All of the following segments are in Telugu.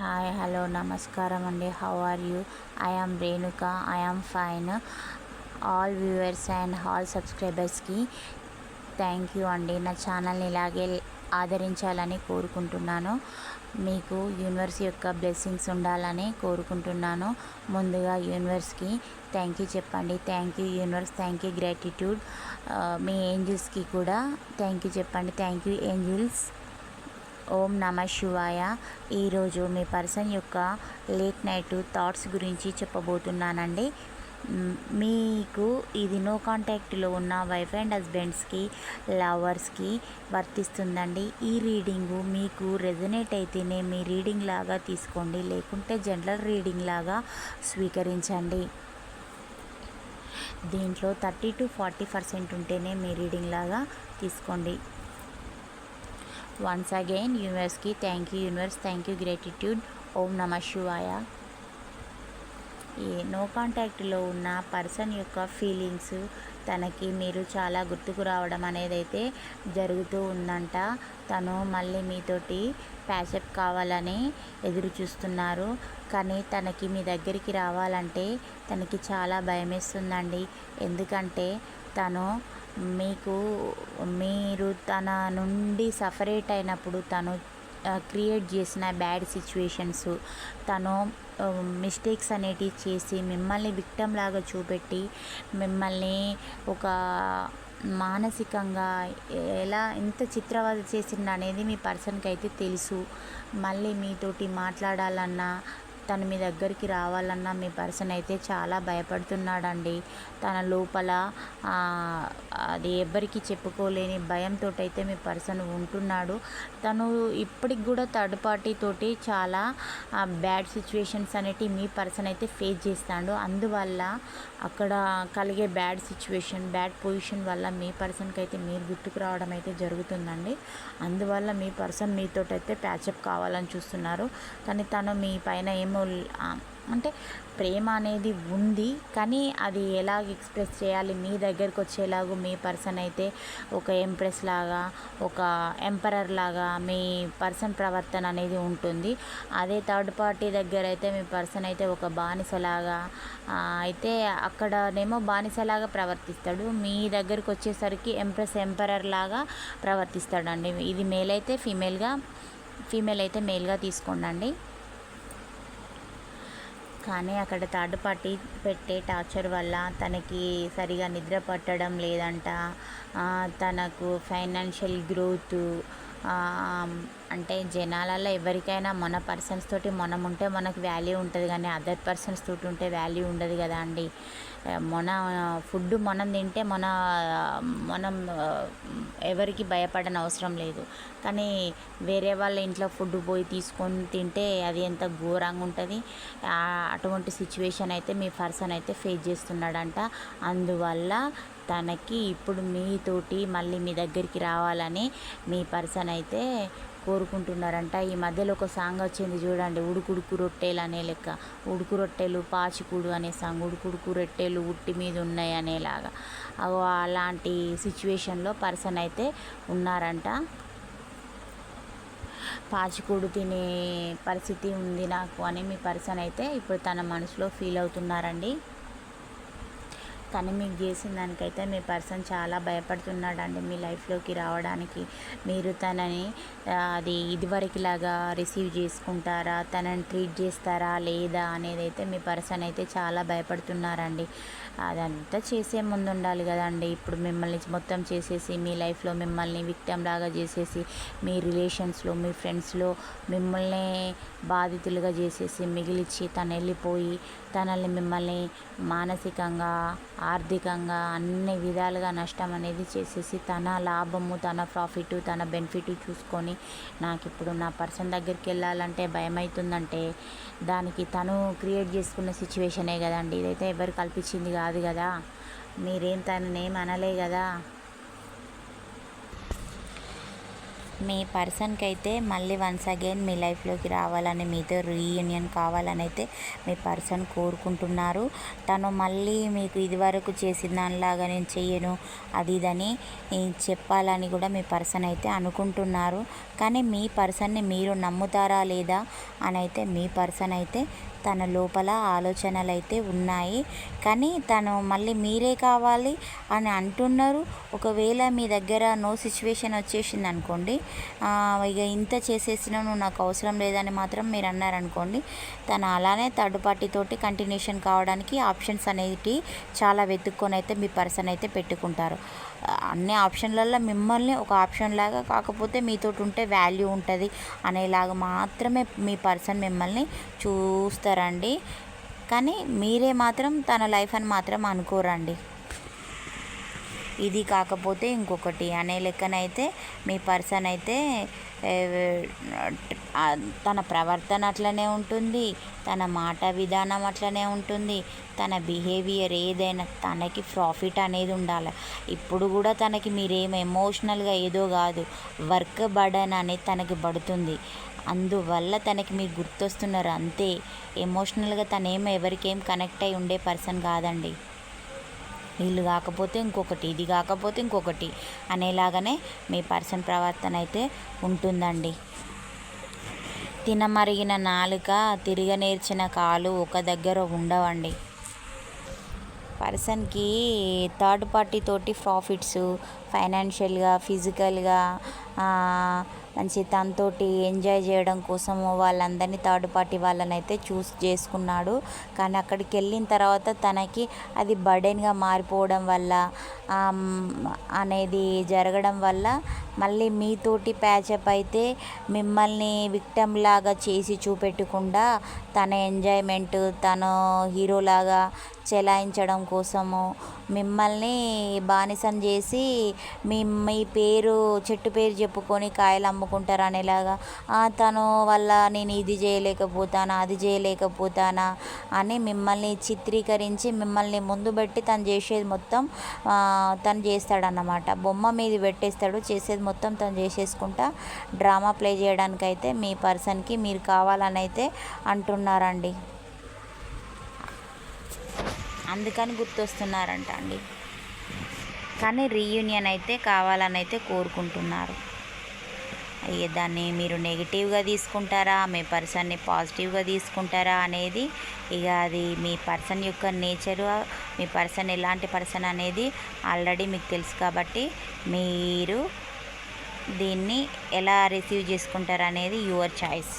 హాయ్ హలో నమస్కారం అండి. How are you I am Renuka I am fine all viewers and all సబ్స్క్రైబర్స్కి థ్యాంక్ యూ అండి. నా ఛానల్ని ఇలాగే ఆదరించాలని కోరుకుంటున్నాను. మీకు యూనివర్స్ యొక్క బ్లెస్సింగ్స్ ఉండాలని కోరుకుంటున్నాను. ముందుగా యూనివర్స్కి థ్యాంక్ యూ చెప్పండి. Thank you universe thank you gratitude మీ ఏంజిల్స్కి కూడా థ్యాంక్ యూ చెప్పండి. Thank you angels Om Namah Shivaya. ఈరోజు మీ పర్సన్ యొక్క లేట్ నైట్ థాట్స్ గురించి చెప్పబోతున్నానండి. మీకు ఇది నో కాంటాక్ట్లో ఉన్న వైఫ్ అండ్ హస్బెండ్స్కి లవర్స్కి వర్తిస్తుందండి. ఈ రీడింగు మీకు రెజనేట్ అయితేనే మీ రీడింగ్ లాగా తీసుకోండి. లేకుంటే జనరల్ రీడింగ్ లాగా స్వీకరించండి. దీంట్లో థర్టీ టు ఫార్టీ పర్సెంట్ ఉంటేనే మీ రీడింగ్ లాగా తీసుకోండి. Once again యూనివర్స్కి thank you universe thank you gratitude Om Namah Shivaya ఈ నో కాంటాక్ట్లో ఉన్న పర్సన్ యొక్క ఫీలింగ్స్ తనకి మీరు చాలా గుర్తుకు రావడం అనేది అయితే జరుగుతూ ఉందంట. తను మళ్ళీ మీతోటి ప్యాచప్ కావాలని ఎదురు చూస్తున్నారు. కానీ తనకి మీ దగ్గరికి రావాలంటే తనకి చాలా భయమేస్తుందండి. ఎందుకంటే తను మీకు మీరు తన నుండి సపరేట్ అయినప్పుడు తను క్రియేట్ చేసిన బ్యాడ్ సిచ్యువేషన్స్ తను మిస్టేక్స్ అనేటివి చేసి మిమ్మల్ని విక్టమ్ లాగా చూపెట్టి మిమ్మల్ని ఒక మానసికంగా ఎలా ఎంత చిత్రవద చేసింది అనేది మీ పర్సన్కి అయితే తెలుసు. మళ్ళీ మీతోటి మాట్లాడాలన్నా తను మీ దగ్గరికి రావాలన్నా మీ పర్సన్ అయితే చాలా భయపడుతున్నాడండి. తన లోపల అది ఎవ్వరికి చెప్పుకోలేని భయంతో అయితే మీ పర్సన్ ఉంటున్నాడు. తను ఇప్పటికి కూడా థర్డ్ పార్టీ తోటి చాలా బ్యాడ్ సిచ్యువేషన్స్ అనేటివి మీ పర్సన్ అయితే ఫేస్ చేస్తాడు. అందువల్ల అక్కడ కలిగే బ్యాడ్ సిచ్యువేషన్ బ్యాడ్ పొజిషన్ వల్ల మీ పర్సన్కి అయితే మీరు గుర్తుకు రావడం అయితే జరుగుతుందండి. అందువల్ల మీ పర్సన్ మీతో అయితే ప్యాచప్ కావాలని చూస్తున్నారు. కానీ తను మీ పైన ఏమో ఆ, అంటే ప్రేమ అనేది ఉంది కానీ అది ఎలా ఎక్స్ప్రెస్ చేయాలి? మీ దగ్గరకు వచ్చేలాగా మీ పర్సన్ అయితే ఒక ఎంప్రెస్ లాగా ఒక ఎంపరర్ లాగా మీ పర్సన్ ప్రవర్తన అనేది ఉంటుంది. అదే థర్డ్ పార్టీ దగ్గర అయితే మీ పర్సన్ అయితే ఒక బానిసలాగా అయితే అక్కడనేమో బానిసలాగా ప్రవర్తిస్తాడు. మీ దగ్గరకు వచ్చేసరికి ఎంప్రెస్ ఎంపరర్ లాగా ప్రవర్తిస్తాడండి. ఇది మేల్ అయితే ఫీమేల్గా ఫీమేల్ అయితే మేల్గా తీసుకోండి కానీ అక్కడ థర్డ్ పార్టీ పెట్టే టార్చర్ వల్ల తనకి సరిగా నిద్ర పట్టడం లేదంట. తనకు ఫైనాన్షియల్ గ్రోత్ అంటే జనాలలో ఎవరికైనా మన పర్సన్స్ తోటి మనం ఉంటే మనకు వాల్యూ ఉంటుంది కానీ అదర్ పర్సన్స్ తోటి ఉంటే వాల్యూ ఉండదు కదా అండి. మన ఫుడ్ మనం తింటే మన మనం ఎవరికి భయపడని అవసరం లేదు. కానీ వేరే వాళ్ళ ఇంట్లో ఫుడ్ పోయి తీసుకొని తింటే అది ఎంత ఘోరంగా ఉంటుంది. అటువంటి సిచ్యువేషన్ అయితే మీ పర్సన్ అయితే ఫేస్ చేస్తున్నాడంట. అందువల్ల తనకి ఇప్పుడు మీతోటి మళ్ళీ మీ దగ్గరికి రావాలని మీ పర్సన్ అయితే కోరుకుంటున్నారంట. ఈ మధ్యలో ఒక సాంగ్ వచ్చింది చూడండి ఉడుకుడుకు రొట్టెలు అనే లెక్క. ఉడుకు రొట్టెలు పాచికుడు అనే సాంగ్ ఉడుకుడుకు రొట్టెలు ఉట్టి మీద ఉన్నాయి అనేలాగా. అగో అలాంటి సిచ్యువేషన్లో పర్సన్ అయితే ఉన్నారంట. పాచికూడు తినే పరిస్థితి ఉంది నాకు అని మీ పర్సన్ అయితే ఇప్పుడు తన మనసులో ఫీల్ అవుతున్నారండి. కానీ మీకు చేసిన దానికైతే మీ పర్సన్ చాలా భయపడుతున్నాడండి మీ లైఫ్లోకి రావడానికి. మీరు తనని అది ఇదివరకులాగా రిసీవ్ చేసుకుంటారా? తనని ట్రీట్ చేస్తారా? లేదా? అనేది అయితే మీ పర్సన్ అయితే చాలా భయపడుతున్నారండి. అదంతా చేసే ముందు ఉండాలి కదండి. ఇప్పుడు మిమ్మల్ని మొత్తం చేసేసి మీ లైఫ్లో మిమ్మల్ని విక్టమ్ లాగా చేసేసి మీ రిలేషన్స్లో మీ ఫ్రెండ్స్లో మిమ్మల్ని బాధితులుగా చేసేసి మిగిలిచ్చి తను వెళ్ళిపోయి తనల్ని మిమ్మల్ని మానసికంగా ఆర్థికంగా అన్ని విధాలుగా నష్టం అనేది చేసేసి తన లాభము తన ప్రాఫిట్ తన బెనిఫిట్ చూసుకొని నాకు ఇప్పుడు నా పర్సన్ దగ్గరికి వెళ్ళాలంటే భయం అవుతుందంటే దానికి తను క్రియేట్ చేసుకున్న సిచ్యువేషనే కదండి. ఇదైతే ఎవరు కల్పించింది కాదు కదా. మీరేం తననేం అనలే కదా. మీ పర్సన్కి అయితే మళ్ళీ వన్స్ అగైన్ మీ లైఫ్లోకి రావాలని మీతో రీయూనియన్ కావాలని అయితే మీ పర్సన్ కోరుకుంటున్నారు. తను మళ్ళీ మీకు ఇదివరకు చేసిన దానిలాగా నేను చెయ్యను అది ఇదని చెప్పాలని కూడా మీ పర్సన్ అయితే అనుకుంటున్నారు. కానీ మీ పర్సన్ని మీరు నమ్ముతారా లేదా అని అయితే మీ పర్సన్ అయితే తన లోపల ఆలోచనలు అయితే ఉన్నాయి. కానీ తను మళ్ళీ మీరే కావాలి అని అంటున్నారు. ఒకవేళ మీ దగ్గర నో సిచ్యువేషన్ వచ్చేసింది అనుకోండి ఇక ఇంత చేసేసినా నువ్వు నాకు అవసరం లేదని మాత్రం మీరు అన్నారనుకోండి తను అలానే థర్డ్ పార్టీతోటి కంటిన్యూషన్ కావడానికి ఆప్షన్స్ అనేవి చాలా వెతుక్కొని అయితే మీ పర్సన్ అయితే పెట్టుకుంటారు. అన్ని ఆప్షన్లలో మిమ్మల్ని ఒక ఆప్షన్ లాగా కాకపోతే మీతో ఉంటే వాల్యూ ఉంటుంది అనేలాగా మాత్రమే మీ పర్సన్ మిమ్మల్ని చూస్తారండి. కానీ మీరే మాత్రం తన లైఫ్ అని మాత్రం అనుకోరండి. ఇది కాకపోతే ఇంకొకటి అనే లెక్కనైతే మీ పర్సన్ అయితే తన ప్రవర్తన అట్లనే ఉంటుంది తన మాట విధానం అట్లనే ఉంటుంది తన బిహేవియర్ ఏదైనా తనకి ప్రాఫిట్ అనేది ఉండాలి. ఇప్పుడు కూడా తనకి మీరేం ఎమోషనల్గా ఏదో కాదు వర్క్ బర్డన్ అనేది తనకి పడుతుంది. అందువల్ల తనకి మీరు గుర్తొస్తున్నారు అంతే. ఎమోషనల్గా తనేమో ఎవరికేం కనెక్ట్ అయి ఉండే పర్సన్ కాదండి. వీళ్ళు కాకపోతే ఇంకొకటి ఇది కాకపోతే ఇంకొకటి అనేలాగానే మీ పర్సన్ ప్రవర్తన అయితే ఉంటుందండి. తినమరిగిన నాలుక తిరగనేర్చిన కాలు ఒక దగ్గర ఉండవండి. పర్సన్కి థర్డ్ పార్టీ తోటి ప్రాఫిట్స్ ఫైనాన్షియల్గా ఫిజికల్గా మంచి తనతోటి ఎంజాయ్ చేయడం కోసము వాళ్ళందరినీ థర్డ్ పార్టీ వాళ్ళని అయితే చూస్ చేసుకున్నాడు. కానీ అక్కడికి వెళ్ళిన తర్వాత తనకి అది బర్డెన్గా మారిపోవడం వల్ల అనేది జరగడం వల్ల మళ్ళీ మీతోటి ప్యాచప్ అయితే మిమ్మల్ని విక్టమ్ లాగా చేసి చూపెట్టకుండా తన ఎంజాయ్మెంట్ తను హీరోలాగా చెలాయించడం కోసము మిమ్మల్ని బానిసం చేసి మీ మీ పేరు చెట్టు పేరు చెప్పుకొని కాయలు అమ్ముకుంటారు అనేలాగా తను వల్ల నేను ఇది చేయలేకపోతానా అది చేయలేకపోతానా అని మిమ్మల్ని చిత్రీకరించి మిమ్మల్ని ముందు పెట్టి తను చేసేది మొత్తం తను చేస్తాడన్నమాట. బొమ్మ మీద పెట్టేస్తాడు చేసేది మొత్తం తను చేసేసుకుంటా డ్రామా ప్లే చేయడానికైతే మీ పర్సన్కి మీరు కావాలని అయితే అంటున్నారండి. అందుకని గుర్తొస్తున్నారంట అండి. కానీ రీయూనియన్ అయితే కావాలని అయితే కోరుకుంటున్నారు. అయ్యే దాన్ని మీరు నెగిటివ్గా తీసుకుంటారా? మీ పర్సన్ని పాజిటివ్గా తీసుకుంటారా అనేది ఇక అది మీ పర్సన్ యొక్క నేచరు మీ పర్సన్ ఎలాంటి పర్సన్ అనేది ఆల్రెడీ మీకు తెలుసు కాబట్టి మీరు దీన్ని ఎలా రిసీవ్ చేసుకుంటారు అనేది యువర్ చాయిస్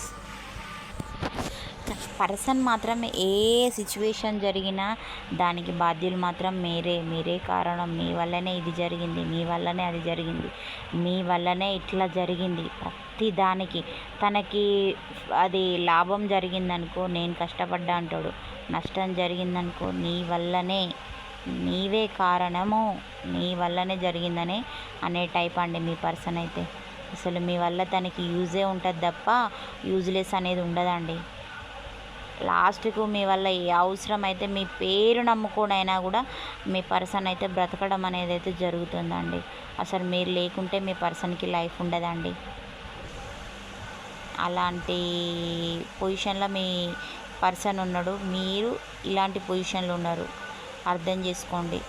పర్సన్ మాత్రం ఏ సిచ్యువేషన్ జరిగినా దానికి బాధ్యులు మాత్రం మీరే. మీరే కారణం. మీ వల్లనే ఇది జరిగింది. మీ వల్లనే అది జరిగింది. మీ వల్లనే ఇట్లా జరిగింది. ప్రతి దానికి తనకి అది లాభం జరిగిందనుకో నేను కష్టపడ్డా అంటాడు. నష్టం జరిగిందనుకో నీ వల్లనే నీవే కారణము. నీ వల్లనే జరిగిందని అనే టైప్ అండి మీ పర్సన్ అయితే. అసలు మీ వల్ల తనకి యూజే ఉంటుంది తప్ప యూజ్లెస్ అనేది ఉండదండి. లాస్ట్కు మీ వల్ల ఏ అవసరం అయితే మీ పేరు నమ్ముకోడైనా కూడా మీ పర్సన్ అయితే బ్రతకడం అనేది అయితే జరుగుతుందండి. అసలు మీరు లేకుంటే మీ పర్సన్కి లైఫ్ ఉండదండి. అలాంటి పొజిషన్లో మీ పర్సన్ ఉన్నాడు. మీరు ఇలాంటి పొజిషన్లో ఉన్నారు. అర్థం చేసుకోండి.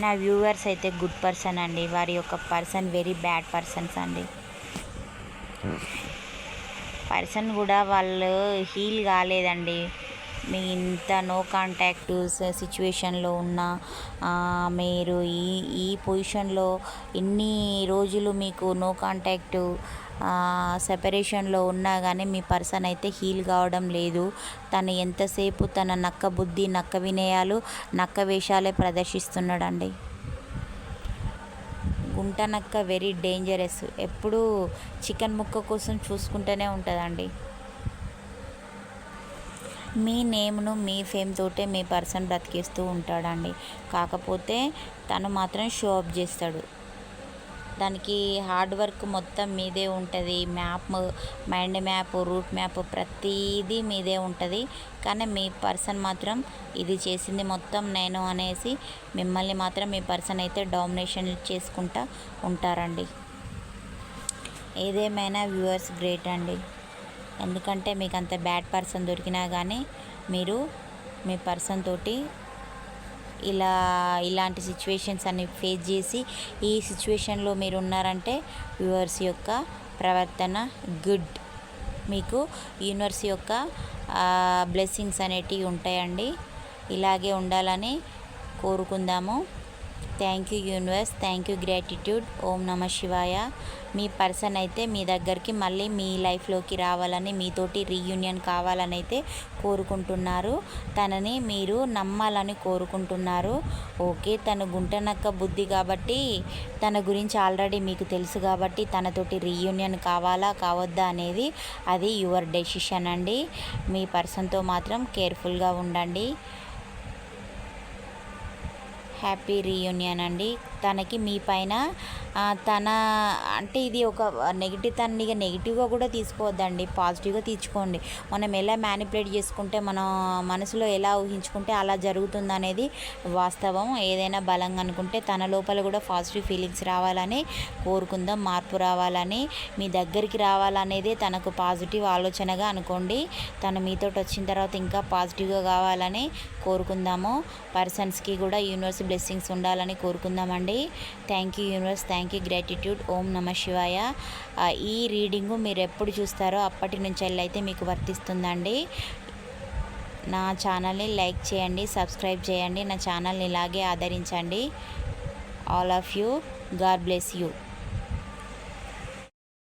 నా వ్యూవర్స్ అయితే గుడ్ పర్సన్ అండి. వారి యొక్క పర్సన్ వెరీ బ్యాడ్ పర్సన్స్ అండి. Hmm. పర్సన్ కూడా వాళ్ళు హీల్ కాలేదండి. మీ ఇంత నో కాంటాక్ట్ సిచ్యువేషన్లో ఉన్న మీరు ఈ ఈ పొజిషన్లో ఎన్ని రోజులు మీకు నో కాంటాక్ట్ సెపరేషన్లో ఉన్నా కానీ మీ పర్సన్ అయితే హీల్ కావడం లేదు. తను ఎంతసేపు తన నక్క బుద్ధి నక్క వినయాలు నక్క వేషాలే ప్రదర్శిస్తున్నాడండి. గుంటనక్క వెరీ డేంజరస్ ఎప్పుడూ చికెన్ ముక్క కోసం చూసుకుంటూనే ఉంటుందండి. మీ నేమ్ను మీ ఫేమ్ తోటే మీ పర్సన్ బ్రతికిస్తూ ఉంటాడండి. కాకపోతే తను మాత్రం షో అప్ చేస్తాడు. దానికి హార్డ్ వర్క్ మొత్తం మీదే ఉంటుంది. Map mind map route map ప్రతిదీ మీదే ఉంటుంది. కానీ మీ పర్సన్ మాత్రం ఇది చేసింది మొత్తం నేను అనేసి మిమ్మల్ని మాత్రం మీ పర్సన్ అయితే డామినేషన్ చేసుకుంటా ఉంటారండి. ఏదేమైనా వ్యూవర్స్ గ్రేట్ అండి. ఎందుకంటే మీకు అంత బ్యాడ్ పర్సన్ దొరికినా కానీ మీరు మీ పర్సన్ తోటి ఇలా ఇలాంటి సిచ్యువేషన్స్ అన్ని ఫేస్ చేసి ఈ సిచ్యువేషన్లో మీరు ఉన్నారంటే వ్యూవర్స్ యొక్క ప్రవర్తన గుడ్ మీకు యూనివర్స్ యొక్క బ్లెస్సింగ్స్ అనేటివి ఉంటాయండి. ఇలాగే ఉండాలని కోరుకుందాము. Thank you universe thank you gratitude Om Namah Shivaya me person అయితే మీ దగ్గరికి మళ్ళీ మీ లైఫ్లోకి రావాలని మీతోటి రీయూనియన్ కావాలని అయితే కోరుకుంటున్నారు. తనని మీరు నమ్మాలని కోరుకుంటున్నారు. ఓకే తను గుంటనక్క బుద్ధి కాబట్టి తన గురించి ఆల్రెడీ మీకు తెలుసు కాబట్టి తనతోటి రీయూనియన్ కావాలా కావద్దా అనేది అది యువర్ డెసిషన్ అండి. మీ పర్సన్తో మాత్రం కేర్ఫుల్గా ఉండండి. హ్యాపీ రీయూనియన్ అండి. తనకి మీ పైన తన అంటే ఇది ఒక నెగిటివ్ తనని ఇక నెగిటివ్గా కూడా తీసుకోవద్దండి. పాజిటివ్గా తీర్చుకోండి. మనం ఎలా మ్యానిపులేట్ చేసుకుంటే మనం మనసులో ఎలా ఊహించుకుంటే అలా జరుగుతుంది అనేది వాస్తవం. ఏదైనా బలంగా అనుకుంటే తన లోపల కూడా పాజిటివ్ ఫీలింగ్స్ రావాలని కోరుకుందాం మార్పు రావాలని మీ దగ్గరికి రావాలనేదే తనకు పాజిటివ్ ఆలోచనగా అనుకోండి. తను మీతో వచ్చిన తర్వాత ఇంకా పాజిటివ్గా కావాలని కోరుకుందాము. పర్సన్స్కి కూడా యూనివర్స్ బ్లెస్సింగ్స్ ఉండాలని కోరుకుందామండి. Thank you universe thank you gratitude Om Namah Shivaya. ఈ రీడింగు మీరు ఎప్పుడు చూస్తారో అప్పటి నుంచి వెళ్ళి అయితే మీకు వర్తిస్తుందండి. నా ఛానల్ని లైక్ చేయండి సబ్స్క్రైబ్ చేయండి నా ఛానల్ని ఇలాగే ఆదరించండి. All of you God bless you